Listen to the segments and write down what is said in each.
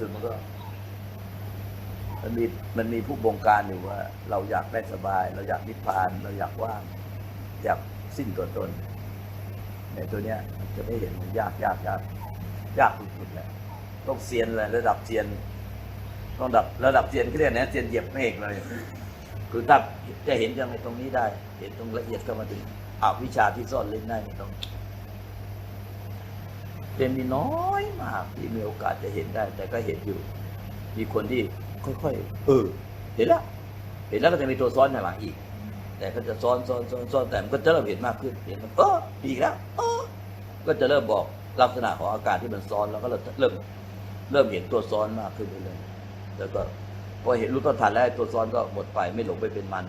สุดมันก็ มันมีมันมีผู้บงการอยู่ว่า เราอยากได้สบาย เราอยากนิพพาน เราอยากว่าง อยากสิ้นตัวตนในตัวเนี้ยมันจะไม่เห็นมันยากยากยากยากสุดๆแหละต้องเซียนเลยระดับเซียน ต้องดับระดับเซียนเขาเรียกนะเซียนเหยียบเมฆเลยคือถ้าจะเห็นยังไงตรงนี้ได้ เห็นตรงละเอียดก็มาถึงอวิชชาที่ซ่อนเล่นได้ต้อง เรียนมีน้อยมากที่มีโอกาสจะเห็นได้ แต่ก็เห็นอยู่ มีคนที่ค่อยๆเออเห็นแล้วเห็นแล้วก็จะมีตัวซ้อนในหลังอีก แต่ก็จะซ้อนซ้อนซ้อนซ้อนแต่มันก็จะเริ่มเห็นมากขึ้นเห็นมันเอออีกแล้วเออก็จะเริ่มบอกลักษณะของอาการที่มันซ้อนแล้วก็เริ่มเริ่มเริ่มเห็นตัวซ้อนมากขึ้นเรื่อยๆแล้วก็พอเห็นรู้ต้นทานแล้วตัวซ้อนก็หมดไปไม่หลงไปเป็นมัน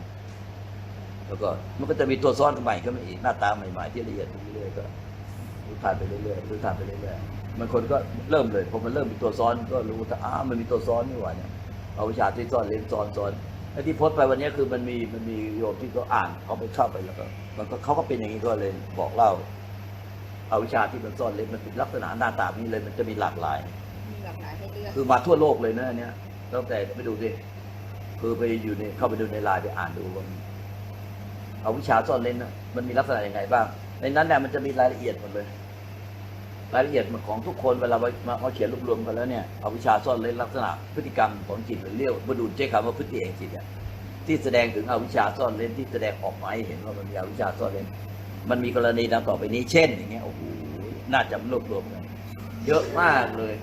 แล้วก็มันก็จะมีตัวซ้อนใหม่ขึ้นมาอีกหน้าตาใหม่ๆที่ละเอียดขึ้นเรื่อยๆก็ รู้ทานไปเรื่อยๆรู้ทานไปเรื่อยๆมันคนก็เริ่มเลยพอมันเริ่มมีตัวซ้อนก็รู้ว่าอ้ามันมีตัวซ้อนนี่หว่าเนี่ยเอาวิชาที่ซ้อนเล่นซ้อนซ้อนไอ้ที่โพสต์ไปวันนี้คือมันมีมันมีโยมที่เขาอ่านเขาไปเข้าไปแล้วก็มันก็เขาก็เป็นอย่างนี้ก็เลยบอกเล่าเอาวิชาที่มันซ่อนเล่นมันเป็นลักษณะหน้าตาแบบนี้เลยมันจะมีหลากหลาย มีหลากหลายให้เลือกคือมาทั่วโลกเลยนะอันเนี่ยตั้งแต่ไปดูสิคือไปอยู่ในเข้าไปดูในไลน์ไปอ่านดูว่ามันเอาวิชาซ่อนเล่นนะมันมีลักษณะยังไงบ้าง ในนั้นเนี่ยมันจะมีรายละเอียดหมดเลย รายละเอียดของทุกคนเวลามาเขาเขียนรวบรวมกันแล้วเนี่ยเอาวิชาซ่อนเล่นลักษณะพฤติกรรมของจิตหรือเรียกมาดูใช้คำว่าพฤติแห่งจิตอะที่แสดงถึงเอาวิชาซ่อนเล่นที่แสดงออกมาให้เห็นว่ามันมีเอาวิชาซ่อนเล่น มันมีกรณีดังต่อไปนี้เช่นอย่างเงี้ยโอ้โหน่าจะรวบรวมกันเยอะมากเลย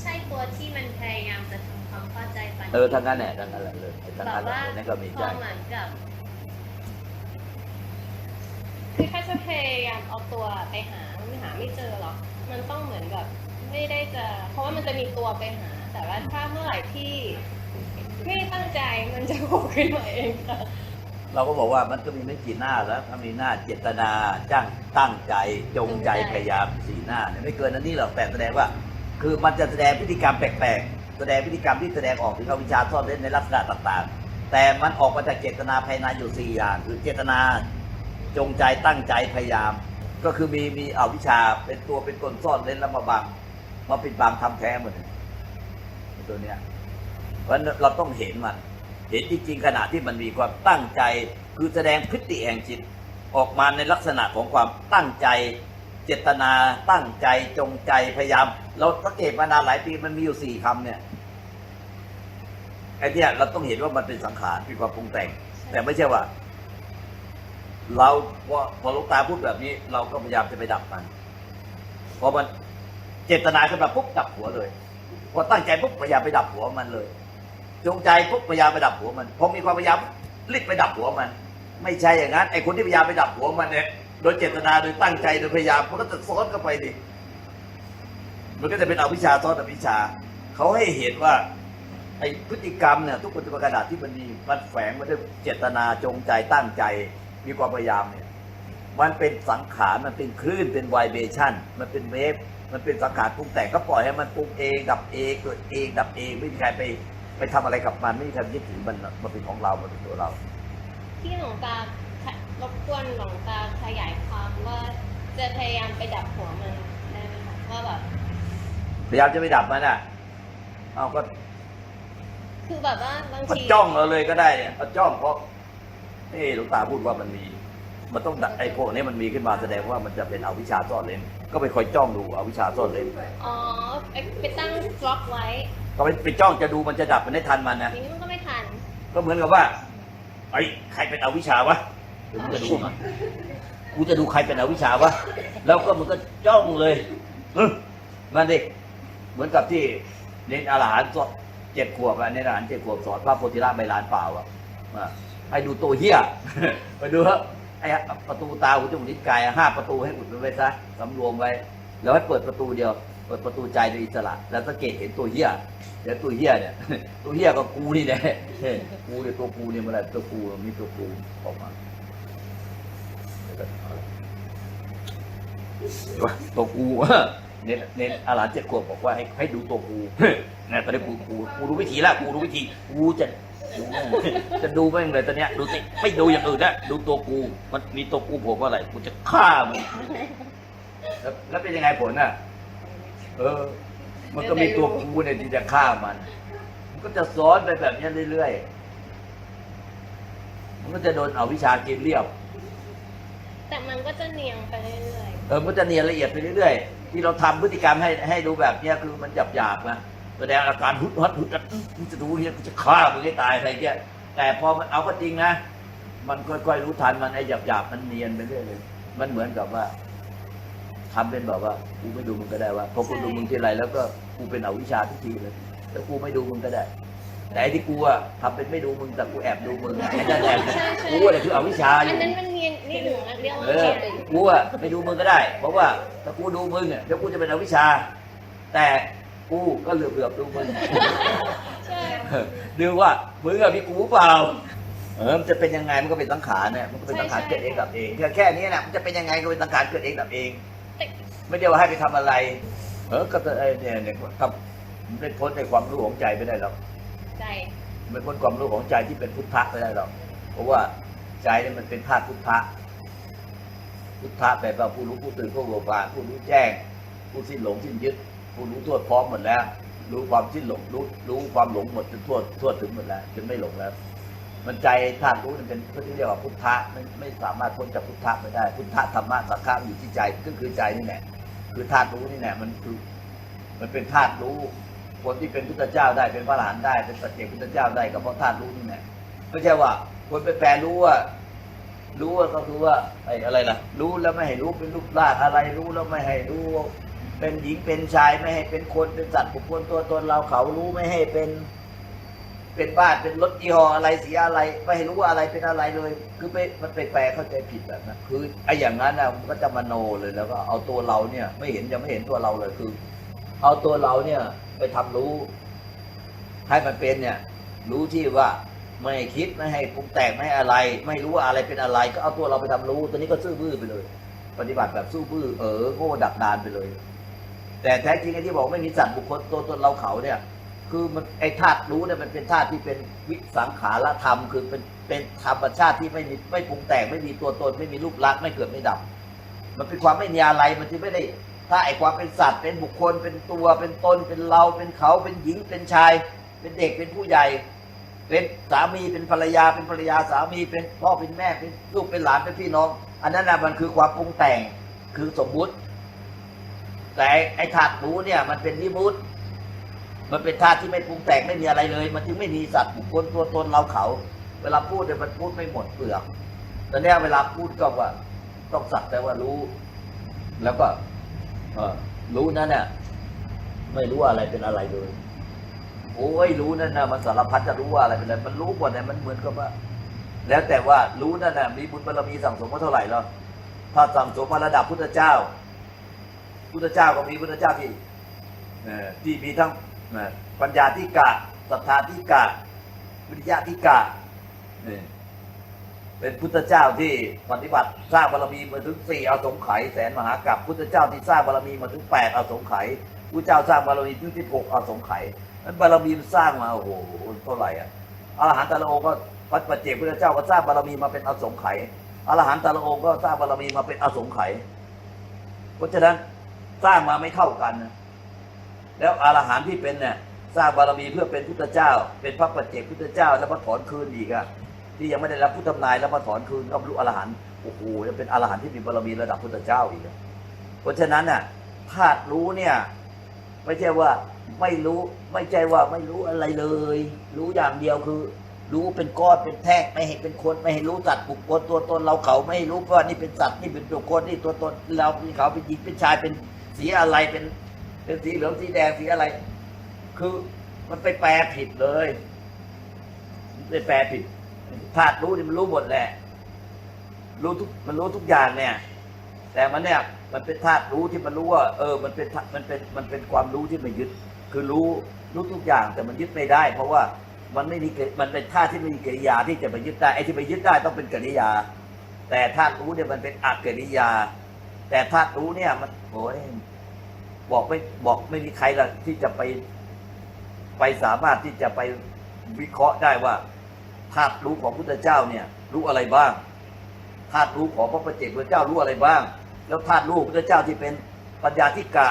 ใช่ตัวที่มันพยายามจะทำความเข้าใจปัญเออทางนั้นแหละทางนั้นแหละเลยไอ้ทางแบนั้นบแหละว่านั่นก็มีพใจอเหมือนกับ คือถ้าจะพยายามเอาตัวไปหาไม่หาไม่เจอหรอก มันต้องเหมือนแบบไม่ได้จะ เพราะว่ามันจะมีตัวไปหา แต่ว่าถ้าเมื่อไหร่ที่ไม่ตั้งใจมันจะโผล่ขึ้นมาเองค่ะเราก็บอกว่ามันก็มีไม่กี่หน้าแล้วถ้ามีหน้าเจตนาจ้างตั้งใจจงใจพยายามสี่หน้าเนี่ยไม่เกินอันนี้หรอกแต่แสดงว่า คือมันจะแสดงพฤติกรรมแปลกๆแสดงพฤติกรรมที่แสดงออกถึงอวิชาซ่อนเร้นในลักษณะต่างๆ แต่มันออกมาจากเจตนาภายในอยู่สี่อย่าง คือเจตนา จงใจตั้งใจพยายาม ก็คือมีมีอวิชชาเป็นตัวเป็นตนซ่อนเร้นแล้วมาบังมาปิดบังทำแท้หมดเลยไอ้ตัวเนี้ยเพราะนั้นเราต้องเห็นมัน เห็นจริงๆขณะที่มันมีความตั้งใจคือแสดงพฤติแห่งจิตออกมาในลักษณะของความตั้งใจ เจตนาตั้งใจจงใจพยายาม เราสังเกตมานานหลายปีมันมีอยู่สี่คำเนี่ยไอ้เนี่ยเราต้องเห็นว่ามันเป็นสังขารคือความปรุงแต่ง แต่ไม่ใช่ว่า เราพอพอหลูกตาพูดแบบนี้ เราก็พยายามจะไปดับมันพอมันเจตนาขึ้นมาปุ๊บดับหัวเลย พอตั้งใจปุ๊บพยายามไปดับหัวมันเลย จงใจปุ๊บพยายามไปดับหัวมันพอมีความพยายามรีบไปดับหัวมัน ไม่ใช่อย่างนั้นไอ้คนที่พยายามไปดับหัวมันเนี่ยโดยเจตนาโดยตั้งใจโดยพยายามมันก็จะซ้อนเข้าไปดิมันก็จะเป็นอวิชชาซ้อนอวิชชาเขาให้เห็นว่าไอ้พฤติกรรมเนี่ยทุกปฏิบัติขณะที่มันมีมันแฝงมาด้วยเจตนาจงใจตั้งใจ มีความพยายามเนี่ยมันเป็นสังขารมันเป็นคลื่นเป็นไวเบชั่น มันเป็นเวฟมันเป็นสังขารปรุงแต่งก็ปล่อยให้มันปรุงเองดับเองเกิดเองดับเองไม่มีใครไปไปทำอะไรกับมันไม่มีใครยึดถือมันมันเป็นของเรา มันเป็นตัวเรา ที่หลวงตาขะรบกวนหลวงตาขยายความว่าจะพยายามไปดับหัวมันได้ไหมคะว่าแบบพยายามจะไปดับมันอะเอาก็ คือแบบว่าบางมันทีจ้องเราเลยก็ได้เนี่ยมันจ้องเพราะ เอ้หลวงตาพูดว่ามันมี มันต้องดับไอ้พวกนี้มันมีขึ้นมาแสดงว่ามันจะเป็นอวิชชาซ่อนเร้นก็ไปคอยจ้องดูอวิชชาซ่อนเร้นอ๋อไปไปตั้งบล็อกไว้ ก็ไปไปจ้องจะดูมันจะดับมันได้ทันมันนะทีนี้มันก็ไม่ทัน ก็เหมือนกับว่าไอ้ยใครเป็นอวิชชาวะเดี๋ยวมึงจะดูมันกูจะดูใครเป็นอวิชชาวะ แล้วก็มึงก็จ้องเลยเออมันเด็กเหมือนกับที่เนนอาหารสอนเจ็ดขวบอะเนนอาหารเจ็ดขวบสอนพระโพธิราชใบลานเปล่าอะ มาให้ดูตัวเฮียไปดูครับไอ้ประตูตาหูจมูกลิ้นกายห้าประตูให้อุดไว้ซะสำรวมไว้ แล้วให้เปิดประตูเดียว เปิดประตูใจโดยอิสระ แล้วสังเกตเห็นตัวเฮียเดี๋ยวตัวเฮียเนี่ย ตัวเฮียก็กูนี่แหละกูเนี่ยตัวกูเนี่ยเมื่อไรตัวกูมีตัวกูออกมาตัวกูเน้นเน้นอาหลานเจ็ดขวบบอกว่าให้ให้ดูตัวกูเนี่ตอนนี้กูกูกูรู้วิธีแล้วกูรู้วิธีกูจะ จะดูแม่งเลยตอนเนี้ยดูสิไม่ดูอย่างอื่นนะดูตัวกู มันมีตัวกูผมว่าอะไรกูจะฆ่ามึงแล้วแล้วเป็นยังไงผลอะ เออ มันก็มีตัวกูเนี่ยที่จะฆ่ามัน มันก็จะซ้อนไปแบบเนี้ยเรื่อยๆ มันก็จะโดนเอาวิชากินเรียบ แต่มันก็จะเนียงไปเรื่อยเออ มันจะเนียนละเอียดไปเรื่อยๆ ที่เราทำพฤติกรรมให้ให้ดูแบบเนี้ยคือมันหยาบหยาบๆนะ แสดงอาการฮึดฮัดฮึดฮัดอื้อมึงจะดูเนี่ยกูจะฆ่ามึงให้ตายอะไรเงี้ยแต่พอมันเอาก็จริงนะ มันค่อยๆรู้ทันมันไอ้หยาบหยาบๆมันเนียนไปเรื่อยเลยมันเหมือนกับว่าทำเป็นแบบว่ากูไม่ดูมึงก็ได้ว่าพอกูดูมึงทีไรแล้วก็กูเป็นอวิชชาทุกทีเลยแล้วกูไม่ดูมึงก็ได้แต่ไอ้ที่กูอะทำเป็นไม่ดูมึงแต่กูแอบดูมึงอะไอ้นั่นแหละกูอะเนี่ยคืออวิชชาๆออันยู่นั้นมันเนียนนี่หนูเรียกว่าเออเนียนกูอะไม่ดูมึงก็ได้ เพราะว่าถ้ากูดูมึงเนี่ยเดี๋ยวกูจะเป็นอวิชชาแต่ กูก็เหลือบเหลือบๆดูมึงใช่ดูว่ามึงอะมีกูเปล่าเออมันจะเป็นยังไงมันก็เป็นสังขารเนี่ยมันก็เป็นสังขารเกิดเองดับเองแค่แค่นี้นะมันจะเป็นยังไงก็เป็นสังขารเกิดเองดับเองแต่ไม่ได้ว่าให้ไปทำอะไร เออก็จะไอ้เนี่ยเนี่ยกับไม่พ้นในความรู้ของใจไม่ได้หรอกใจไม่พ้นความรู้ของใจที่เป็นพุทธะไม่ได้หรอกเพราะว่าใจเนี่ยมันเป็นธาตุพุทธะพุทธะแปลว่าผู้รู้ผู้ตื่นผู้เบิกบานผู้รู้แจ้ง ผู้สิ้นหลงสิ้นยึด ผู้รู้ทั่วพร้อมหมดแล้ว รู้ความสิ้นหลงรู้รู้ความหลงหมดจนทั่วทั่วถึงหมดแล้วจนไม่หลงแล้ว มันใจธาตุรู้มันเป็นก็ที่เรียกว่าพุทธะไม่ไม่สามารถพ้นจากพุทธะไม่ได้ พุทธะธรรมะสังขารอยู่ที่ใจก็คือใจนี่แหละคือธาตุรู้นี่แหละมันคือ มันเป็นธาตุรู้คนที่เป็นพุทธเจ้าได้เป็นพระอรหันได้เป็นปัจเจกพุทธเจ้าได้ก็เพราะธาตุรู้นี่แหละไม่ใช่ว่าคนไปแปลรู้ว่ารู้ว่าก็คือว่าไอ้อะไรล่ะ รู้แล้วไม่ให้รู้เป็นรูปร่างอะไรรู้แล้วไม่ให้รู้ เป็นหญิงเป็นชายไม่ให้เป็นคนเป็นสัตว์บุคคลตัวตนเราเขารู้ไม่ให้เป็นเป็นบ้านเป็นรถยี่ห้ออะไรสีอะไรไม่ให้รู้ว่าอะไรเป็นอะไรเลย คือไปมันไปแปลเข้าใจผิดแบบนั้นคือไอ้อย่างนั้นนะมันก็จะมโนเลยแล้วก็เอาตัวเราเนี่ย ไม่เห็นยังไม่เห็นตัวเราเลยคือ เอาตัวเราเนี่ย ไปทำรู้ ให้มันเป็นเนี่ย รู้ที่ว่าไม่คิดไม่ให้ปรุงแต่งไม่ให้อะไร ไม่รู้ว่าอะไรเป็นอะไร ก็เอาตัวเราไปทำรู้ ตัวนี้ก็ซื่อบื้อไปเลย ปฏิบัติแบบซื่อบื้อเออโง่ดักดานไปเลย แต่แท้จริงไอ้ที่บอกไม่มีสัตว์บุคคลตัวตนเราเขาเนี่ย คือมันไอ้ธาตุรู้เนี่ยมันเป็นธาตุที่เป็นวิสังขารธรรม คือเป็นเป็นธรรมชาติที่ไม่มีไม่ปรุงแต่งไม่มีตัวตนไม่มีรูปลักษณ์ไม่เกิดไม่ดับ มันเป็นความไม่มีอะไรมันที่ไม่ได้ ถ้าไอ้ความเป็นสัตว์เป็นบุคคลเป็นตัวเป็นตนเป็นเราเป็นเขาเป็นหญิงเป็นชาย เป็นเด็กเป็นผู้ใหญ่เป็นสามีเป็นภรรยาเป็นภรรยาสามีเป็นพ่อเป็นแม่เป็นลูกเป็นหลานเป็นพี่น้อง อันนั้นนะมันคือความปรุงแต่งคือสมมุติ แต่ไอ้ธาตุรู้เนี่ยมันเป็นวิมุตมันเป็นธาตุที่ไม่ปรุงแต่งไม่มีอะไรเลย มันจึงไม่มีสัตว์บุคคลตัวตนเราเขา เวลาพูดเนี่ยมันพูดไม่หมดเปลือกแต่เนี่ยเวลาพูดก็ว่า ต้องสักแต่ว่ารู้ แล้วก็เอรู้นั่นเนี่ยไม่รู้ว่าอะไรเป็นอะไรเลย โอ้ยรู้นั่นนะมันสารพัดจะรู้ว่าอะไรเป็นอะไรมันรู้หมดเนี่ยมันเหมือนกับว่า แล้วแต่ว่ารู้นั่นน่ะมีบุญบารมีสั่งสมมาเท่าไหร่แล้วถ้าสั่งสมมาระดับพุทธเจ้า พุทธเจ้าก็มีพุทธเจ้าที่เอ่อที่มีทั้งเอ่อปัญญาธิกะศรัทธาธิกะวิริยะธิกะนี่เป็นพุทธเจ้าที่ปฏิบัติสร้างบารมีมาถึงสี่เอาสงไขยแสนมหากัปพุทธเจ้าที่สร้างบารมีมาถึงแปดเอาสงไขยพุทธเจ้าสร้างบารมีถึงที่หกเอาสงไขยนั้นบารมีมันสร้างมาโอ้โหเท่าไหร่อะอรหันต์แต่ละองค์ก็พระปัจเจกพุทธเจ้าก็สร้างบารมีมาเป็นอสงไขยอรหันต์แต่ละองค์ก็สร้างบารมีมาเป็นอสงไขยเพราะฉะนั้น สร้างมาไม่เท่ากันนะแล้วอรหันต์ที่เป็นเนี่ยสร้างบารมีเพื่อเป็นพุทธเจ้า เป็นพระปัจเจกพุทธเจ้า แล้วมาถอนคืนอีกอะที่ยังไม่ได้รับพุทธนายแล้วมาถอนคืนก็บรรลุอรหันต์โอ้โหจะเป็นอรหันต์ที่มีบารมีระดับพุทธเจ้าอีกอะเพราะฉะนั้นน่ะธาตุรู้เนี่ย ไม่ใช่ว่าไม่รู้ไม่ใช่ว่าไม่รู้อะไรเลย รู้อย่างเดียวคือ รู้เป็นก้อนเป็นแท่งไม่ให้เป็นคนไม่ให้รู้สัตว์บุคคลตัวตนเราเขาไม่ให้รู้ว่านี่เป็นสัตว์นี่เป็นบุคคลนี่ตัวตนเราเป็นเขาเป็นหญิงเป็นชายเป็น สีอะไรเป็น เป็นสีเหลืองสีแดงสีอะไร คือมันไปแปลผิดเลยไปแปลผิดธาตุรู้นี่มันรู้หมดแหละ รู้ทุกมันรู้ทุกอย่างเนี่ย แต่มันเนี่ย มันเป็นธาตุรู้ที่มันรู้ว่า เออ มันเป็นมันเป็นมันเป็นความรู้ที่ไม่ยึด คือรู้รู้ทุกอย่างแต่มันยึดไม่ได้ เพราะว่ามันไม่มีกิมันเป็นธาตุที่ไม่มีกิริยาที่จะไปยึดได้ไอ้ที่ไปยึดได้ต้องเป็นกิริยา แต่ธาตุรู้เนี่ยมันเป็นอักกิริยา แต่ธาตุรู้เนี่ย มันโอ้ยบอกไม่บอกไม่มีใครละที่จะไปไปสามารถที่จะไปวิเคราะห์ได้ว่าธาตุรู้ของพุทธเจ้าเนี่ย รู้อะไรบ้างธาตุรู้ของพระประเจกพุทธเจ้ารู้อะไรบ้าง แล้วธาตุรู้พุทธเจ้าที่เป็นปัญญาธิกะ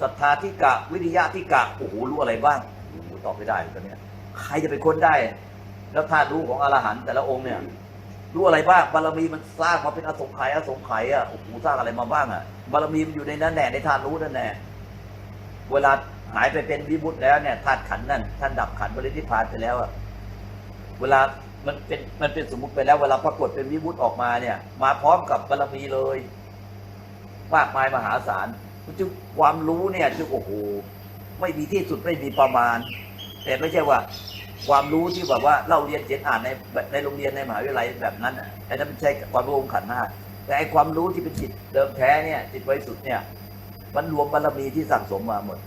ศรัทธาทิกะ วิริยะทิกะโอ้โหรู้อะไรบ้างโอ้โหตอบไม่ได้ตอนนี้ใครจะเป็นคนได้ แล้วธาตุรู้ของอรหันต์แต่ละองค์เนี่ย รู้อะไรบ้างบารมีมันสร้างมาเป็นอสงไขยอสงไขยอะโอ้โหสร้างอะไรมาบ้างอะ บารมีมันอยู่ในนั้นแน่ในธาตุรู้นั่นแน่เวลาหายไปเป็นวิมุตแล้วเนี่ยธาตุขันนั่นท่านดับขันบริทิพพานไปแล้วอะเวลามันเป็นมันเป็นสมมุติไปแล้วเวลาปรากฏเป็นวิมุตออกมาเนี่ย มาพร้อมกับบารมีเลยมากมายมหาศาลจึงความรู้เนี่ยจึงโอ้โหไม่มีที่สุดไม่มีประมาณ แต่ไม่ใช่ว่า ความรู้ที่แบบว่าเราเรียนเขียนอ่านในในโรงเรียนในมหาวิทยาลัยแบบนั้นอะแต่นั้นไม่ใช่ความรู้องค์ขันธ์ห้าแต่ไอความรู้ที่เป็นจิตเดิมแท้เนี่ยจิตบริสุทธิ์เนี่ย มันรวมบารมีที่สั่งสมมาหมด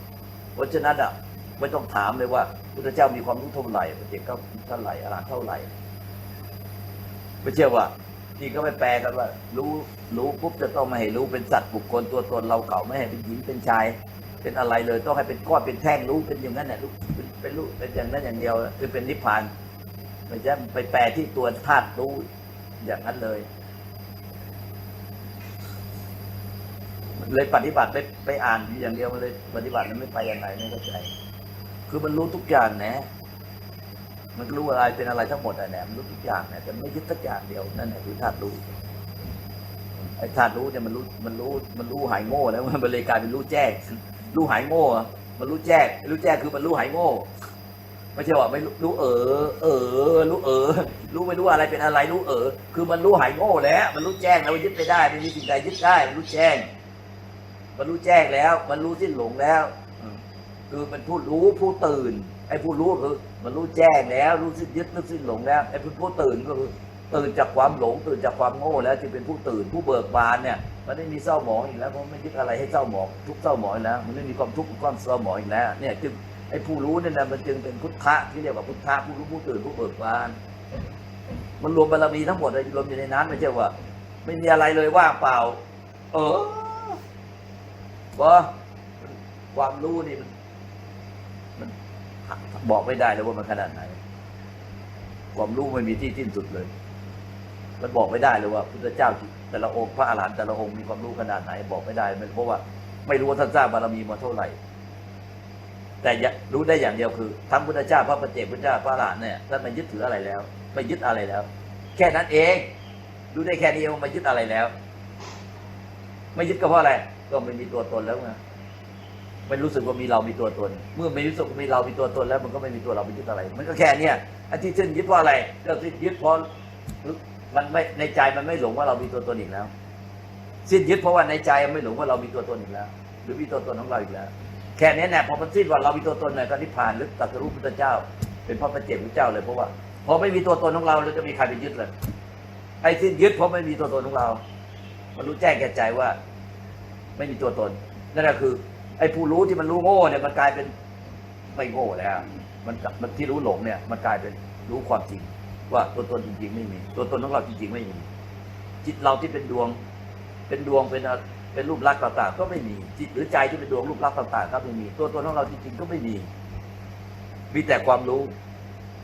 เพราะฉะนั้นอะไม่ต้องถามเลยว่าพุทธเจ้ามีความรู้เท่าไหร่พระเจ้าก็เท่าไหร่อรหันเท่าไหร่ไม่ใช่ว่านี่ก็ไม่แปลกันว่า รู้รู้ปุ๊บจะต้องมาให้รู้เป็นสัตว์บุคคลตัวตนเราเก่าไม่ให้เป็นหญิงเป็นชาย เป็นอะไรเลยต้องให้เป็นก้อนเป็นแท่งรู้เป็นอย่างนั้นแหละรู้เป็นรู้เป็นอย่างนั้นอย่างเดียว คือเป็นนิพพานไม่ใช่ไปแปลที่ตัวธาตุรู้อย่างนั้นเลย เลยปฏิบัติไปไปอ่านอย่างเดียวมันเลย ปฏิบัติมันไม่ไปยังไงไม่เข้าใจ คือมันรู้ทุกอย่างนะมันรู้อะไรเป็นอะไรทั้งหมดอะแหนมันรู้ทุกอย่างนะแต่ไม่ยึดสักอย่างเดียวนั่นแหละคือธาตุรู้ไอ้ธาตุรู้เนี่ยมันรู้มันรู้มันรู้หายโง่แล้วมันเลยกลายเป็นรู้แจ้ง รู้หายโง่มันรู้แจ้งรู้แจ้งคือมันรู้หายโง่ ไม่ใช่ว่าไม่รู้เออ เออ รู้เออ รู้ไม่รู้อะไรเป็นอะไรรู้เออ คือมันรู้หายโง่แล้ว มันรู้แจ้งแล้วยึดไปได้ไม่มีสิ่งใดยึดได้มันรู้แจ้ง มันรู้แจ้งแล้ว มันรู้สิ้นหลงแล้วคือมันผู้รู้ผู้ตื่นไอ้ผู้รู้คือมันรู้แจ้งแล้ว รู้สิ้นยึดรู้สิ้นหลงแล้วไอ้ผู้ผู้ตื่นก็คือ ตื่นจากความหลงตื่นจากความโง่แล้วจึงเป็นผู้ตื่นผู้เบิกบานเนี่ยมันไม่มีเศร้าหมองอีกแล้วเพราะไม่ยึดอะไรให้เศร้าหมองทุกเศร้าหมองแล้ว มันไม่มีความทุกข์ความเศร้าหมองอีกแล้วเนี่ยจึงไอ้ผู้รู้เนี่ยนะมันจึงเป็นพุทธะที่เรียกว่าพุทธะผู้รู้ผู้ตื่นผู้เบิกบาน มันรวมบารมีทั้งหมดเลยรวมอยู่ในนั้นไม่ใช่ว่า ไม่มีอะไรเลยว่างเปล่า เออว่าความรู้นี่มันมันบอกไม่ได้เลยว่ามันขนาดไหน ความรู้ไม่มีที่สิ้นสุดเลย มันบอกไม่ได้เลยว่าพุทธเจ้าแต่ละองค์พระอรหันต์แต่ละองค์มีความรู้ขนาดไหนบอกไม่ได้มันเพราะว่าไม่รู้ว่าท่านสร้างบารมีมาเท่าไหร่ แต่รู้ได้อย่างเดียวคือทั้งพุทธเจ้าพระปฏิเจกพุทธเจ้าพระอรหันต์เนี่ยท่านไม่ยึดถืออะไรแล้วไม่ยึดอะไรแล้ว แค่นั้นเอง รู้ได้แค่นี้เองว่าไม่ยึดอะไรแล้ว ไม่ยึดก็เพราะอะไรก็ไม่มีตัวตนแล้วไงไม่รู้สึกว่ามีเรามีตัวตน เมื่อไม่รู้สึกว่ามีเรามีตัวตนแล้ว มันก็ไม่มีตัวเราไปยึดอะไร มันก็แค่เนี้ยอันที่ซึ่งยึดเพราะอะไรก็ยึดเพราะ มันไม่ในใจมันไม่หลงว่าเรามีตัวตนอีกแล้ว สิ้นยึดเพราะว่าในใจไม่หลงว่าเรามีตัวตนอีกแล้ว หรือมีตัวตนของเราอีกแล้ว แค่นี้แน่พอมันสิ้นว่าเรามีตัวตนในก็นิพพานหรือตรัสรู้พุทธเจ้า เป็นพระปัจเจกพุทธเจ้าเลยเพราะว่าพอไม่มีตัวตนของเราเราจะมีใครไปยึดเลยไอ้สิ้นยึดเพราะไม่มีตัวตนของเรา มันรู้แจ้งแก่ใจว่า ไม่มีตัวตนนั่นแหละคือ ไอ้ผู้รู้ที่มันรู้โง่เนี่ยมันกลายเป็นไม่โง่แล้วมันมันที่รู้หลงเนี่ย มันกลายเป็นรู้ความจริง ว่าตัวตนจริงๆไม่มี ตัวตนของเราจริงๆไม่มี จิตเราที่เป็นดวง เป็นดวงเป็นเป็นรูปลักษณ์ต่างๆ ก็ไม่มีจิตหรือใจที่เป็นดวงรูปลักษณ์ต่างๆก็ไม่มี ตัวตนของเราจริงๆก็ไม่มี มีแต่ความรู้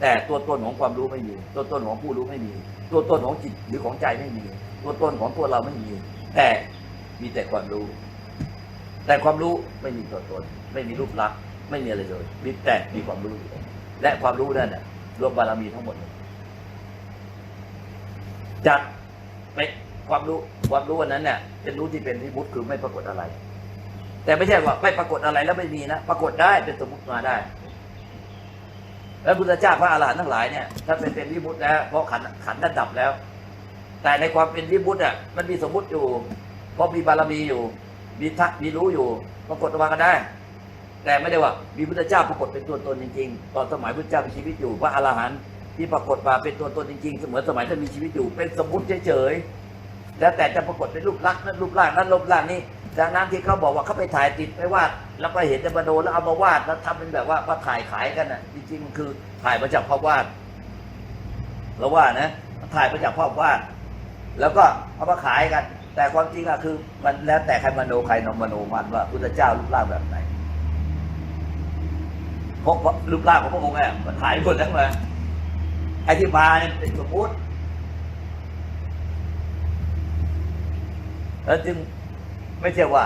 แต่ตัวตนของความรู้ไม่มี ตัวตนของผู้รู้ไม่มี ตัวตนของจิตหรือของใจไม่มี ตัวตนของตัวเราไม่มี แต่มีแต่ความรู้ แต่ความรู้ไม่มีตัวตน ไม่มีรูปลักษณ์ไม่มีอะไรเลยมีแต่มีความรู้อยู่และความรู้นั่นน่ะรวมบารมีทั้งหมดเลย จากไปความรู้ความรู้อันนั้นเนี่ยเป็นรู้ที่เป็นวิมุตคือไม่ปรากฏอะไร แต่ไม่ใช่ว่าไม่ปรากฏอะไรแล้วไม่มีนะปรากฏได้เป็นสมมติมาได้ แล้วพุทธเจ้าพระอรหันต์ทั้งหลายเนี่ยถ้าเป็นเป็นวิมุตแล้วเพราะขันขันธ์ท่านดับแล้ว แต่ในความเป็นวิมุตอะมันมีสมมุติอยู่ เพราะมีบารมีอยู่ มีทักมีรู้อยู่ ปรากฏออกมาก็ได้ แต่ไม่ได้ว่า มีพุทธเจ้าปรากฏเป็นตัวตนจริงๆตอนสมัยพุทธเจ้ามีชีวิตอยู่พระอรหันต์ ที่ปรากฏมาเป็นตัวตนจริงๆ เสมือนสมัยท่านมีชีวิตอยู่ เป็นสมมติเฉยๆ แล้วแต่จะปรากฏเป็นรูปลักษณ์นั้นรูปร่างนั้นรูปร่างนี้จากนั้นที่เขาบอกว่าเขาไปถ่ายติดไปวาดแล้วก็เห็นแต่มาโดแล้วเอามาวาดแล้วทำเป็นแบบว่ามาถ่ายขายกันน่ะ จริงๆมันคือถ่ายมาจากภาพวาดเราว่านะถ่ายมาจากภาพวาด แล้วก็เอามาขายกัน แต่ความจริงอะคือมันแล้วแต่ใครมโนใครนมโนมันว่าพุทธเจ้ารูปร่างแบบไหนเพราะรูปร่างของพระองค์เนี่ยมันถ่ายหมดแล้วมา ไอ้ที่มาเนี่ยเป็นสมมติแล้วจึงไม่ใช่ว่า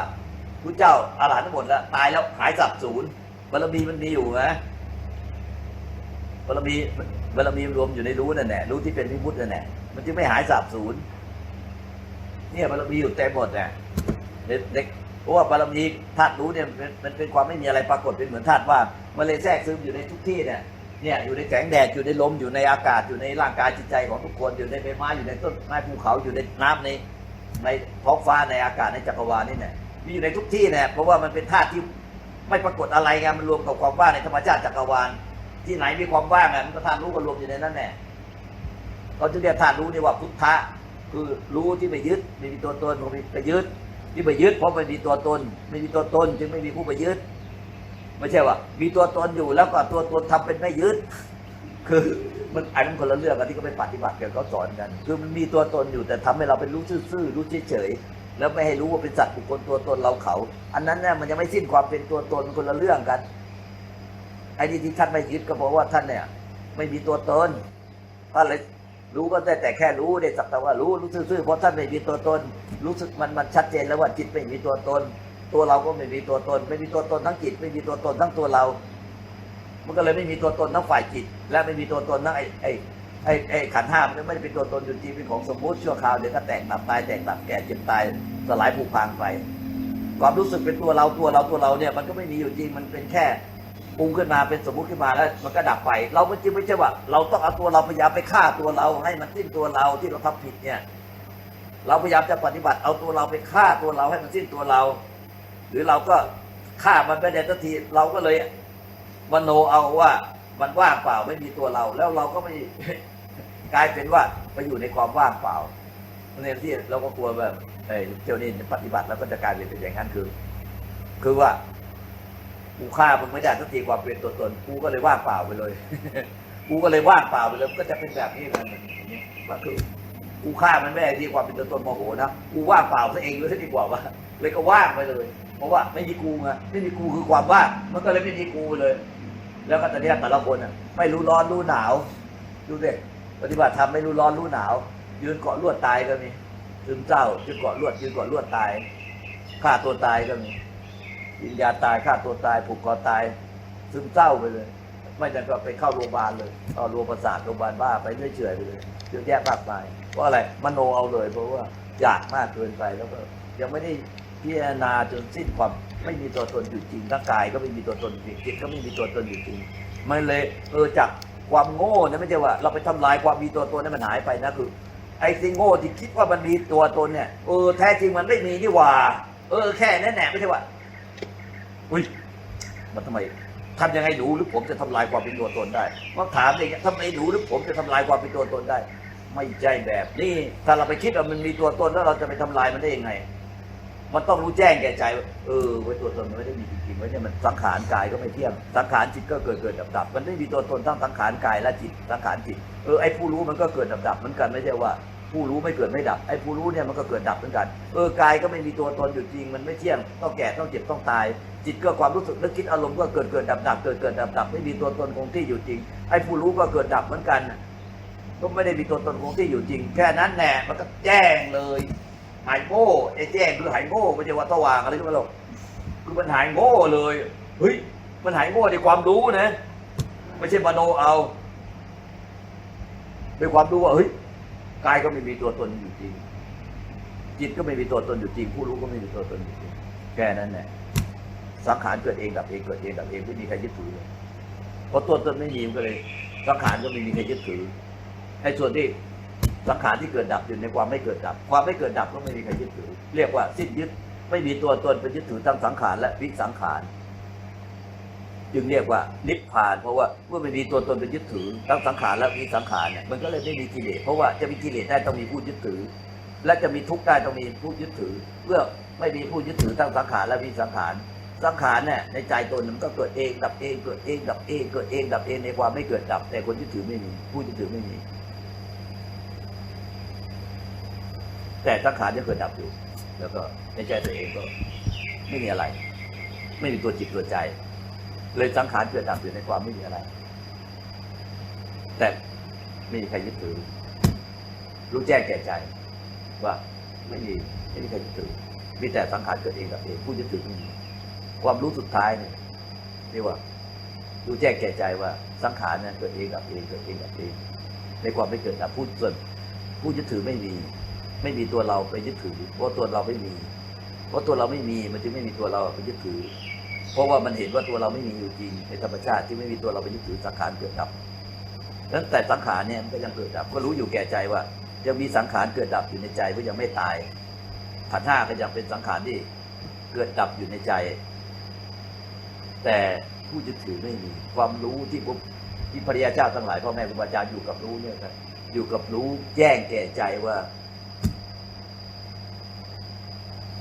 พระเจ้าอาหารทั้งหมดแล้วตายแล้วหายสับสูญบารมีมันมีอยู่ไหมบารมีบารมีรวมอยู่ในรู้นั่นแหละรู้ที่เป็นวิมุตตินั่นแหละมันจึงไม่หายสับสูญเนี่ยบารมีอยู่เต็มหมดแหละเด็กเพราะว่าบารมีธาตุรู้เนี่ยมันเป็นความไม่มีอะไรปรากฏเป็นเหมือนธาตุว่ามันเลยแทรกซึมอยู่ในทุกที่เนี่ย เนี่ยอยู่ในแสงแดดอยู่ในลมอยู่ในอากาศอยู่ในร่างกายจิตใจของทุกคนอยู่ในใบไม้อยู่ในต้นไม้ภูเขาอยู่ในน้ำในในท้องฟ้าในอากาศในจักรวาลนี่เนี่ยมีอยู่ในทุกที่เนี่ยเพราะว่ามันเป็นธาตุที่ไม่ปรากฏอะไรไงมันรวมกับความว่างในธรรมชาติจักรวาล ที่ไหนมีความว่างอะมันก็ธาตุรู้ก็รวมอยู่ในนั้นแน่เราจะเรียกธาตุรู้นี่ว่าพุทธะคือรู้ที่ไม่ยึดไม่มีตัวตนไม่มีไปยึดที่ไปยึดเพราะไม่มีตัวตน ไม่มีตัวตนจึงไม่มีผู้ไปยึด ไม่ใช่ว่า มีตัวตนอยู่แล้วก็ตัวตนทำเป็นไม่ยึด คือมันอันนั้นคนละเรื่องกันที่เขาไปปฏิบัติกันเขาสอนกัน คือมันมีตัวตนอยู่แต่ทำให้เราเป็นรู้ซื่อๆรู้เฉยๆแล้วไม่ให้รู้ว่าเป็นสัตว์บุคคลตัวตนเราเขา อันนั้นเนี่ยมันยังไม่สิ้นความเป็นตัวตนคนละเรื่องกันไอ้ที่ที่ท่านไม่ยึดก็เพราะว่าท่านเนี่ย ไม่มีตัวตนท่านเลยรู้ก็ได้แต่แค่รู้ได้สักแต่ว่ารู้รู้ซื่อๆเพราะท่านไม่มีตัวตน รู้สึกมันมันชัดเจนแล้วว่าจิตไม่มีตัวตน ตัวเราก็ไม่มีตัวตน ไม่มีตัวตนทั้งจิต ไม่มีตัวตนทั้งตัวเรา มันก็เลยไม่มีตัวตนทั้งฝ่ายจิต และไม่มีตัวตนทั้งไอ้ไอ้ไอ้ไอ้ขันห้ามันไม่ได้เป็นตัวตนอยู่จริงเป็นของสมมติชั่วคราวเดี๋ยวก็แตกดับตายแตกดับแก่เจ็บตายสลายผุพังไปความรู้สึกเป็นตัวเราตัวเราตัวเราเนี่ยมันก็ไม่มีอยู่จริงมันเป็นแค่ปรุงขึ้นมาเป็นสมมติขึ้นมาแล้วมันก็ดับไป เราไม่จริงไม่ใช่ว่าเราต้องเอาตัวเราพยายามไปฆ่าตัวเราให้มันสิ้นตัวเราที่เราทำผิดเนี่ย เราพยายามจะปฏิบัติเอาตัวเราไปฆ่าตัวเราให้มันสิ้นตัวเรา หรือเราก็ฆ่ามันไม่ได้ทันที เราก็เลยมโนเอาว่ามันว่างเปล่าไม่มีตัวเรา แล้วเราก็ไม่กลายเป็นว่าไปอยู่ในความว่างเปล่าในที่เราก็กลัวแบบเอ้ยเจ้านี่ปฏิบัติแล้วก็จะกลายเป็นอย่างนั้นคือ คือว่ากูฆ่ามึงไม่ได้ทันทีความเป็นตัวตนกูก็เลยว่างเปล่าไปเลยกูก็เลยว่างเปล่าไปเลยก็จะเป็นแบบนี้มันก็คือกูฆ่ามันไม่ได้ที่ความเป็นตัวตนโมโหนะกูว่างเปล่าซะเองเลยดีกว่าว่าเลยก็ว่างไปเลย เพราะว่าไม่มีกูไงไม่มีกูคือความว่างมันก็เลยไม่มีกูเลย แล้วก็ตอนนี้แต่ละคนอะไม่รู้ร้อนรู้หนาว ดูเด็กปฏิบัติธรรมไม่รู้ร้อนรู้หนาว ยืนเกาะลวดตายก็มีซึมเศร้ายืนเกาะลวดยืนเกาะลวดตายฆ่าตัวตายก็มียินยาตายฆ่าตัวตายผูกคอตายซึมเศร้าไปเลย ไม่จำก็ไปเข้าโรงพยาบาลเลยเอาโรงพยาบาลโรงพยาบาลบ้าไปเรื่อยเฉอยไปเลยเยอะแยะมากมายเพราะอะไรมโนเอาเลย เพราะว่าอยากมากเกินไปแล้วก็ยังไม่ได้ พิจารณาจนสิ้นความไม่มีตัวตนอยู่จริงร่างกายก็ไม่มีตัวตนอยู่จริงจิตก็ไม่มีตัวตนอยู่จริงมันเลยเออจากความโง่นะไม่ใช่ว่า เราไปทำลายความมีตัวตนนั้นมันหายไปนะคือ ไอ้สิ่งโง่ที่คิดว่ามันมีตัวตนเนี่ยเออแท้จริงมันไม่มีนี่หว่า เออแค่นั้นแหละไม่ใช่ว่าอุ้ยมันทำไมทำยังไงหนูหรือผมจะทำลายความเป็นตัวตนได้ก็ถามเลยทำไมหนูหรือผมจะทำลายความเป็นตัวตนได้ ไม่ใช่แบบนี้ถ้าเราไปคิดว่ามันมีตัวตนแล้วเราจะไปทำลายมันได้ยังไง มันต้องรู้แจ้งแก่ใจว่าเออไว้ตัวตนมันไม่ได้มีจริงๆไว้เนี่ยมันสังขารกายก็ไม่เที่ยงสังขารจิตก็เกิดเกิดดับดับมันไม่มีตัวตนทั้งสังขารกายและจิตสังขารจิตเออไอ้ผู้รู้มันก็เกิดดับดับเหมือนกันไม่ใช่ว่าผู้รู้ไม่เกิดไม่ดับไอ้ผู้รู้เนี่ยมันก็เกิดดับเหมือนกันเออกายก็ไม่มีตัวตนอยู่จริง มันไม่เที่ยงต้องแก่ต้องเจ็บต้องตาย จิตก็ความรู้สึกนึกคิดอารมณ์ก็เกิดเกิดดับดับเกิดเกิดดับดับไม่มีตัวตนคงที่อยู่จริง ไอ้ผู้รู้ก็เกิดดับเหมือนกันก็ไม่ได้มีตัวตนคงที่อยู่จริง แค่นั้นแน่มันก็แจ้งเลย หายโง่ไอ้แจ้งคือหายโง่ไม่ใช่ว่าสว่างอะไรขึ้นมาหรอกคือมันหายโง่เลยเฮ้ยมันหายโง่ในความรู้นะ ไม่ใช่มโนเอาด้วยความรู้ว่าเฮ้ยกายก็ไม่มีตัวตนอยู่จริง จิตก็ไม่มีตัวตนอยู่จริง ผู้รู้ก็ไม่มีตัวตนอยู่จริงแค่นั้นแหละสังขารเกิดเองดับเองเกิดเองดับเองไม่มีใครยึดถือเลยเพราะตัวตนไม่มีมันก็เลยสังขารก็ไม่มีใครยึดถือไอ้ส่วนที่ สังขารที่เกิดดับอยู่ในความไม่เกิดดับ ความไม่เกิดดับก็ไม่มีใครยึดถือ เรียกว่าสิ้นยึดไม่มีตัวตนเป็นยึดถือทั้งสังขารและวิสังขาร จึงเรียกว่านิพพาน เพราะว่าเมื่อไม่มีตัวตนเป็นยึดถือทั้งสังขารและวิสังขารเนี่ยมันก็เลยไม่มีกิเลสเพราะว่าจะมีกิเลสได้ต้องมีผู้ยึดถือ และจะมีทุกข์ได้ต้องมีผู้ยึดถือเมื่อไม่มีผู้ยึดถือทั้งสังขารและวิสังขารสังขารเนี่ยในใจตนมันก็เกิดเองดับเองเกิดเองดับเองเกิดเองดับเองในความไม่เกิดดับ แต่คนยึดถือไม่มีผู้ยึดถือไม่มี แต่สังขารจะเกิดดับอยู่ แล้วก็ในใจตัวเองก็ไม่มีอะไร ไม่มีตัวจิตตัวใจ เลยสังขารเกิดดับอยู่ในความไม่มีอะไร แต่ไม่มีใครยึดถือ รู้แจ้งแก่ใจ ว่าไม่มีไม่มีใครยึดถือมีแต่สังขารเกิดเองกับเองผู้ยึดถือไม่มีความรู้สุดท้ายเนี่ยเรียกว่ารู้แจ้งแก่ใจว่าสังขารเนี่ยเกิดเองกับเองเกิดเองกับเอง ในความไม่เกิดดับผู้ส่วนผู้ยึดถือไม่มี ไม่มีตัวเราไปยึดถือ เพราะตัวเราไม่มี เพราะตัวเราไม่มีมันจึงไม่มีตัวเราไปยึดถือ เพราะว่ามันเห็นว่าตัวเราไม่มีอยู่จริงในธรรมชาติที่ไม่มีตัวเราไปยึดถือสังขารเกิดดับนั้นแต่สังขารเนี่ยมันก็ยังเกิดดับ ก็รู้อยู่แก่ใจว่ายังมีสังขารเกิดดับอยู่ในใจเพราะยังไม่ตายขันห้าก็ยังเป็นสังขารที่เกิดดับอยู่ในใจ แต่ผู้ยึดถือไม่มีความรู้ที่พวกที่พระยาเจ้าทั้งหลายพ่อแม่ครูบาอาจารย์อยู่กับรู้เนี่ยครับอยู่กับรู้แจ้งแก่ใจว่า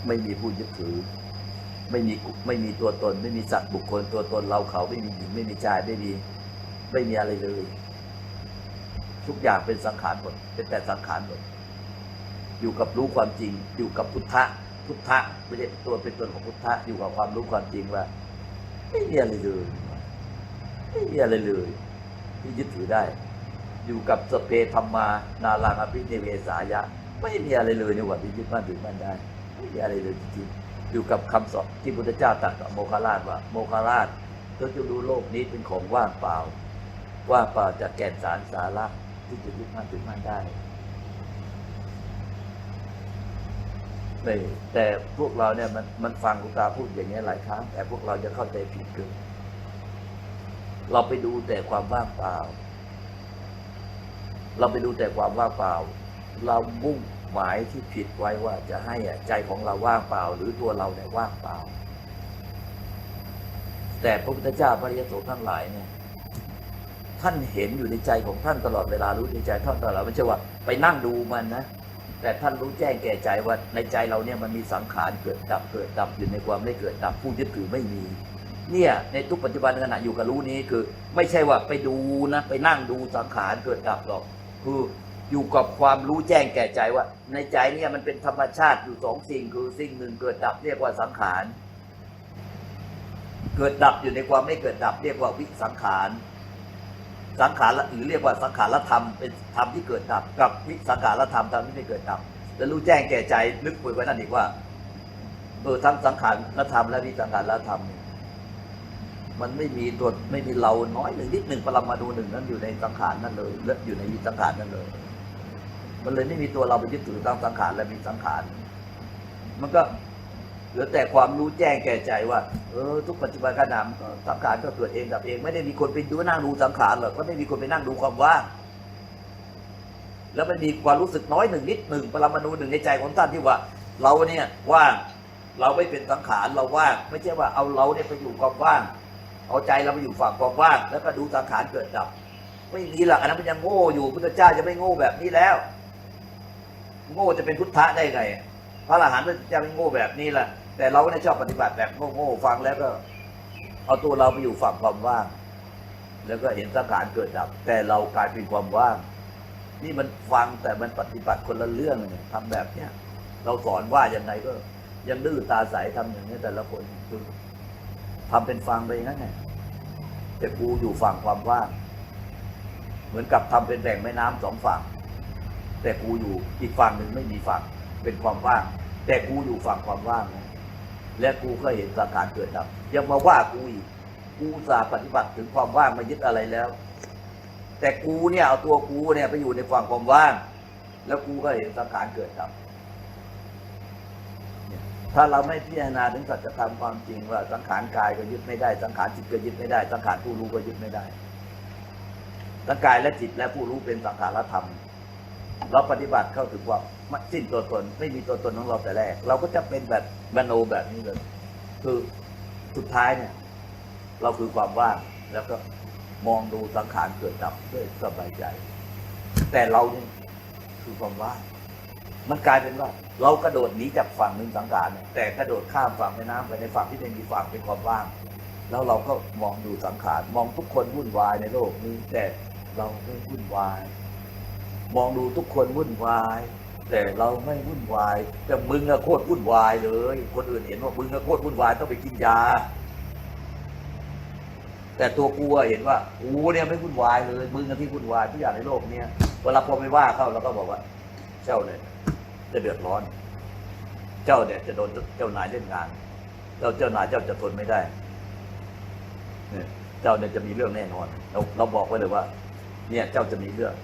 ไม่มีผู้ยึดถือ ไม่มีไม่มีตัวตน ไม่มีสัตว์บุคคล ตัวตนเราเขาไม่มีหญิงไม่มีชายไม่มีไม่มีอะไรเลย ทุกอย่างเป็นสังขารหมดเป็นแต่สังขารหมดอยู่กับรู้ความจริง อยู่กับพุทธะ พุทธะไม่ใช่ตัวเป็นตนของพุทธะอยู่กับความรู้ความจริงว่า ไม่มีอะไรเลยไม่มีอะไรเลย ที่ยึดถือได้ อยู่กับสเพธรรมา นารังอภิเนเวสายะ ไม่มีอะไรเลยในวันที่ยึดมั่นถือมั่นได้ ไม่มีอะไรเลยจริงๆอยู่กับคำสอนที่พุทธเจ้าตรัสกับโมคคลาชว่า โมคคลาชเธอจะดูโลกนี้เป็นของว่างเปล่า ว่างเปล่าจากแก่นสารสาระที่จะยึดมั่นถือมั่นได้ไม่แต่พวกเราเนี่ยมันมันฟังคุณตาพูดอย่างนี้ยหลายครั้ง แต่พวกเราจะเข้าใจผิดคือเราไปดูแต่ความว่างเปล่า เราไปดูแต่ความว่างเปล่า เรามุ่ง หมายที่ผิดไว้ว่าจะให้อะใจของเราว่างเปล่า หรือตัวเราเนี่ยว่างเปล่า แต่พระพุทธเจ้าพระยโสทั้งหลายเนี่ยท่านเห็นอยู่ในใจของท่านตลอดเวลารู้ในใจท่านตลอดไม่ใช่ว่าไปนั่งดูมันนะแต่ท่านรู้แจ้งแก่ใจว่าในใจเราเนี่ยมันมีสังขารเกิดดับเกิดดับอยู่ในความไม่เกิดดับผู้ยึดถือไม่มี เนี่ยในทุกปัจจุบันขณะอยู่กับรู้นี้คือ ไม่ใช่ว่าไปดูนะไปนั่งดูสังขารเกิดดับหรอกคือ อยู่กับความรู้แจ้งแก่ใจว่า ในใจเนี่ยมันเป็นธรรมชาติอยู่สองสิ่งคือสิ่งหนึ่งเกิดดับเรียกว่าสังขารเกิดดับอยู่ในความไม่เกิดดับเรียกว่าวิสังขารสังขารละหรือเรียกว่าสังขารละธรรมเป็นธรรมที่เกิดดับ กับวิสังขารละธรรมธรรมที่ไม่เกิดดับ แล้วรู้แจ้งแก่ใจนึกไปไว้นั่นอีกว่าเออทั้งสังขารละธรรมและวิสังขารละธรรมมันไม่มีตัวไม่มีเราน้อยหนึ่งนิดหนึ่งปรมาดูหนึ่งนั้นอยู่ในสังขารนั่นเลยและอยู่ในวิสังขารนั่นเลย มันเลยไม่มีตัวเราไปยึดถือตั้งสังขารและมีสังขารมันก็เหลือแต่ความรู้แจ้งแก่ใจว่าเออทุกปัจจุบันขณะสังขารก็เกิดเองดับเอง ไม่ได้มีคนไปดูนั่งดูสังขารหรอกก็ไม่มีคนไปนั่งดูความว่างแล้วมันมีความรู้สึกน้อยหนึ่งนิดหนึ่งปรมาณูหนึ่งในใจของท่านที่ว่า เราเนี่ยว่างเราไม่เป็นสังขารเราว่างไม่ใช่ว่าเอาเราเนี่ยไปอยู่ความว่าง เอาใจเราไปอยู่ฝั่งความว่างแล้วก็ดูสังขารเกิดดับ ไม่มีหรอกอันนั้นมันยังโง่อยู่พุทธเจ้าจะไม่โง่แบบนี้แล้ว โง่จะเป็นพุทธะได้ไง พระอรหันต์จะไม่โง่แบบนี้แหละแต่เราก็ได้ชอบปฏิบัติแบบโง่ๆฟังแล้วก็ เอาตัวเราไปอยู่ฝั่งความว่าง แล้วก็เห็นสังขารเกิดดับ แต่เรากลายเป็นความว่าง นี่มันฟังแต่มันปฏิบัติคนละเรื่องเลยทำแบบเนี้ยเราสอนว่ายังไงก็ ยังดื้อตาใสทำอย่างนี้แต่ละคนคือทำเป็นฟังไปงั้นไงแต่กูอยู่ฝั่งความว่าง เหมือนกับทำเป็นแบ่งแม่น้ำสองฝั่ง แต่กูอยู่อีกฝั่งหนึ่งไม่มีฝั่งเป็นความว่าง แต่กูอยู่ฝั่งความว่างนะและกูก็เห็นสังขารเกิดดับยังมาว่ากูอีกกูสาปฏิบัติถึงความว่างมายึดอะไรแล้ว แต่กูเนี่ยเอาตัวกูเนี่ยไปอยู่ในฝั่งความว่าง แล้วกูก็เห็นสังขารเกิดดับเนี่ยถ้าเราไม่พิจารณาถึงสัจธรรมความจริงว่าสังขารกายก็ยึดไม่ได้สังขารจิตก็ยึดไม่ได้สังขารผู้รู้ก็ยึดไม่ได้สังกายและจิตและผู้รู้เป็นสังขารธรรม เราปฏิบัติเข้าถึงว่าสิ้นตัวตนไม่มีตัวตนของเราแต่แรก เราก็จะเป็นแบบมโนแบบนี้เลย คือสุดท้ายเนี่ย เราคือความว่างแล้วก็มองดูสังขารเกิดดับด้วยสบายใจ แต่เราเนี่ยคือความว่างมันกลายเป็นว่า เรากระโดดหนีจากฝั่งหนึ่งสังขารแต่กระโดดข้ามฝั่งแม่น้ำไปในฝั่งที่ไม่มีฝั่งเป็นความว่าง แล้วเราก็มองดูสังขารมองทุกคนวุ่นวายในโลกนี้แต่เราไม่วุ่นวาย มองดูทุกคนวุ่นวาย แต่เราไม่วุ่นวาย แต่มึงอะโคตรวุ่นวายเลย คนอื่นเห็นว่ามึงอะโคตรวุ่นวายต้องไปกินยา แต่ตัวกูเห็นว่ากูเนี่ยไม่วุ่นวายเลย มึงอะที่วุ่นวายทุกอย่างในโลกเนี้ยเวลาพอไม่ว่าเข้าเราก็บอกว่า เจ้าเนี่ยจะเดือดร้อน เจ้าเนี่ยจะโดนเจ้านายเล่นงานเจ้าเจ้านายเจ้าจะทนไม่ได้เนี่ยเจ้าเนี่ยจะมีเรื่องแน่นอน เราเราบอกไว้เลยว่า เนี่ยเจ้าจะมีเรื่อง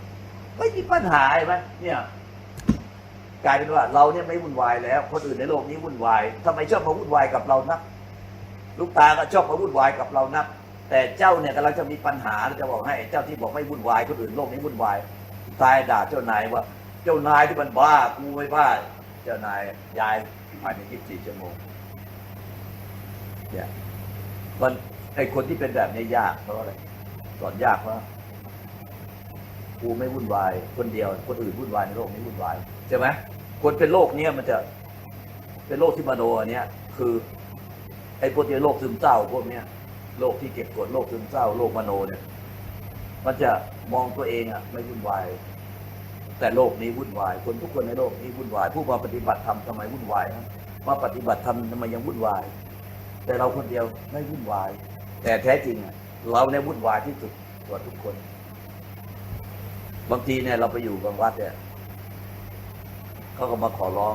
ไม่มีปัญหาเห็นไหมเนี่ยกลายเป็นว่าเราเนี่ยไม่วุ่นวายแล้ว คนอื่นในโลกนี้วุ่นวายทำไมชอบมาวุ่นวายกับเรานัก ลูกตาก็ชอบมาวุ่นวายกับเรานัก แต่เจ้าเนี่ยกำลังจะมีปัญหาเราจะบอกให้เจ้าที่บอกไม่วุ่นวายคนอื่นโลกนี้วุ่นวายตายด่าเจ้านายว่า เจ้านายที่มันบ้ากูไม่บ้า เจ้านายยายภายใน24ชั่วโมงเนี่ยมันไอคนที่เป็นแบบนี้ยากเพราะอะไรสอนยากเพราะ กูไม่วุ่นวาย คนเดียว คนอื่นวุ่นวายในโลกนี้วุ่นวายใช่ไหมคนเป็นโรคเนี้ยมันจะเป็นโรคที่มโนอันเนี้ยคือไอ้พวกที่โรคซึมเศร้าพวกเนี้ยโรคที่เก็บกดโรคซึมเศร้าโรคมโนเนี่ย มันจะมองตัวเองอะ ไม่วุ่นวาย แต่โลกนี้วุ่นวาย คนทุกคนในโลกนี้วุ่นวาย ผู้มาปฏิบัติธรรมทำไมวุ่นวายนะมาปฏิบัติธรรมทำไมยังวุ่นวาย แต่เราคนเดียวไม่วุ่นวาย แต่แท้จริงเราเนี่ยวุ่นวายที่สุดกว่าทุกคน บางทีเนี่ยเราไปอยู่บางวัดเนี่ยเขาก็มาขอร้อง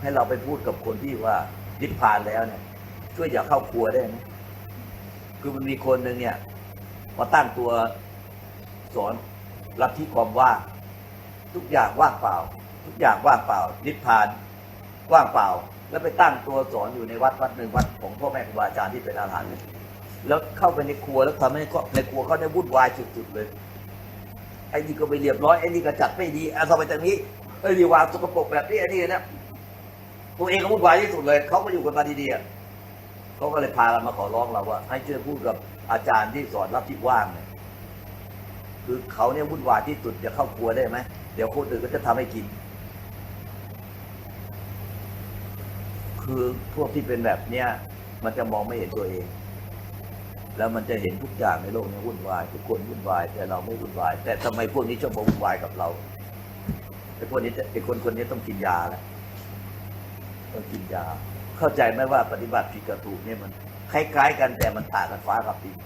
ให้เราไปพูดกับคนที่ว่านิพพานแล้วเนี่ย ช่วยอย่าเข้าครัวได้ไหมคือมันมีคนหนึ่งเนี่ยมาตั้งตัวสอนลับทธิความว่างทุกอย่างว่างเปล่า ทุกอย่างว่างเปล่า นิพพานว่างเปล่า แล้วไปตั้งตัวสอนอยู่ในวัดวัดหนึ่งวัดของพ่อแม่ครูบาอาจารย์ที่เป็นอาหารแล้วเข้าไปในครัวแล้วทำให้ในครัวเขาได้วุ่นวายสุดๆเลย ไอ้นี่ก็ไม่เรียบร้อยไอ้นี่ก็จัดไม่ดีอะทำไมจากนี้ไอ้นี่วางสกปรกแบบนี้ไอ้นี่นะตัวเองก็วุ่นวายที่สุดเลยเขาก็อยู่กันมาดีๆเขาก็เลยพากันมาขอร้องเราว่า ให้ช่วยพูดกับอาจารย์ที่สอนรับที่ว่างเนี่ยคือเขาเนี่ยวุ่นวายที่สุดจะเข้าครัวได้ไหมเดี๋ยวคนอื่นก็จะทำให้กิน คือพวกที่เป็นแบบเนี้ยมันจะมองไม่เห็นตัวเอง แล้วมันจะเห็นทุกอย่างในโลกนี้วุ่นวายทุกคนวุ่นวาย แต่เราไม่วุ่นวาย แต่ทำไมพวกนี้ชอบมาวุ่นวายกับเราไอ้พวกนี้ไอ้คนคนนี้ต้องกินยาแหละต้องกินยา เข้าใจไหมว่าปฏิบัติผิดกับถูกเนี่ยมันคล้ายๆกันแต่มันต่างกันฟ้ากับดิน